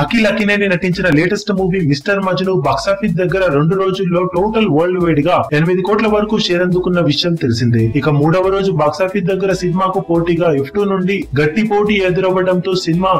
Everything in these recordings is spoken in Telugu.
అఖిల్ అకినేని నటించిన latest movie mister Majnu box office దగ్గర రెండు రోజుల్లో టోటల్ వరల్డ్ వైడ్గా ఎనిమిది కోట్ల వరకు షేర్ అందుకున్న విషయం తెలిసిందే. ఇక మూడవ రోజు బాక్సాఫీస్ దగ్గర సినిమాకు పోటీగా ఎఫ్ టూ నుండి గట్టి పోటీ ఎదురవ్వడంతో సినిమా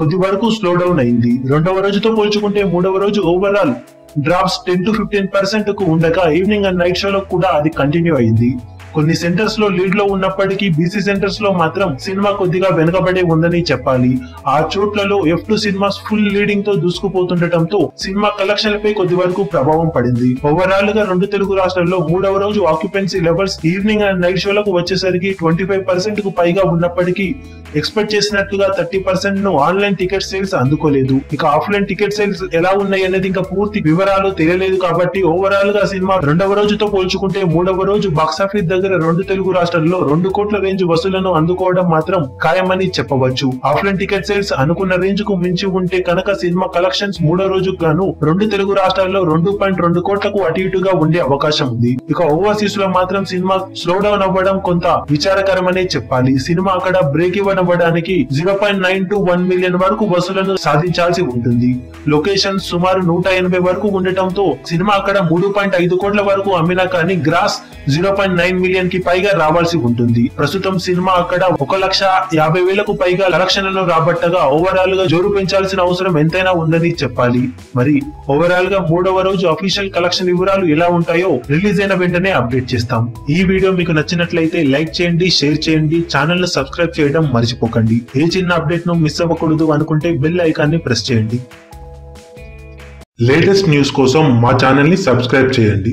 కొద్ది వరకు స్లో డౌన్ అయింది. రెండవ రోజుతో పోల్చుకుంటే మూడవ రోజు overall drops ten to fifteen పర్సెంట్కు ఉండగా ఈవినింగ్ అండ్ నైట్ షోలో కూడా అది కంటిన్యూ అయింది. కొన్ని సెంటర్స్లో లీడ్లో ఉన్నప్పటికీ బీసీ సెంటర్స్లో మాత్రం సినిమా కొద్దిగా వెనుకబడి ఉందని చెప్పాలి. ఆ చోట్లలో ఎఫ్ టూ సినిమాస్ ఫుల్ లీడింగ్తో దూసుకుపోతుండటంతో సినిమా కలెక్షన్లపై కొద్ది వరకు ప్రభావం పడింది. ఓవరాల్గా రెండు తెలుగు రాష్ట్రాల్లో మూడవ రోజు occupancy levels evening and night షోలకు వచ్చేసరికి ట్వంటీ ఫైవ్ పర్సెంట్కు పైగా ఉన్నప్పటికీ ఎక్స్పెక్ట్ చేసినట్టుగా థర్టీ పర్సెంట్ను ఆన్లైన్ టికెట్ సేల్స్ అందుకోలేదు. ఇక ఆఫ్లైన్ టికెట్ సేల్స్ ఎలా ఉన్నాయి అనేది ఇంకా పూర్తి వివరాలు తెలియలేదు కాబట్టి ఓవరాల్గా సినిమా రెండవ రోజుతో పోల్చుకుంటే మూడవ రోజు బాక్సాఫీస్ దగ్గర రెండు తెలుగు రాష్ట్రాల్లో రెండు కోట్ల రేంజ్ వసూలను అందుకోవడం మాత్రం ఖాయమని చెప్పవచ్చు. ఆఫ్లైన్ టికెట్ సేల్స్ అనుకున్న రేంజ్కు మించి ఉంటే కనుక సినిమా కలెక్షన్స్ మూడో రోజు గాను రెండు తెలుగు రాష్ట్రాల్లో రెండు పాయింట్ రెండు కోట్లకు అటు ఇటుగా ఉండే అవకాశం ఉంది. ఇక ఓవర్సీస్లో మాత్రం సినిమా స్లో డౌన్ అవ్వడం కొంత విచారకరమనే చెప్పాలి. సినిమా అక్కడ బ్రేక్ ఇవ్వడం అవ్వడానికి zero point nine to one million వరకు వసూలను సాధించాల్సి ఉంటుంది. లొకేషన్ సుమారు నూట ఎనభై వరకు ఉండటంతో సినిమా అక్కడ మూడు పాయింట్ ఐదు కోట్ల వరకు అమ్మినా కానీ gross zero point nine million కి పైగా రావాల్సి ఉంటుంది. ప్రస్తుతం సినిమా అక్కడ ఒక లక్ష యాభై వేలకు పైగా కలెక్షన్లను రాబట్టగా ఓవరాల్గా జోరు పెంచాల్సిన అవసరం ఎంతైనా ఉందని చెప్పాలి. మరి ఓవరాల్గా మూడవ రోజు అఫీషియల్ కలెక్షన్ వివరాలు ఎలా ఉంటాయో రిలీజ్ అయిన వెంటనే అప్డేట్ చేస్తాం. ఈ వీడియో మీకు నచ్చినట్లయితే లైక్ చేయండి షేర్ చేయండి ఛానల్ను సబ్స్క్రైబ్ చేయడం మర్చిపోకండి. ఏ చిన్న అప్డేట్ను మిస్ అవ్వకూడదు అనుకుంటే బెల్ ఐకాన్ని ప్రెస్ చేయండి. లేటెస్ట్ న్యూస్ కోసం మా ఛానల్ని సబ్స్క్రైబ్ చేయండి.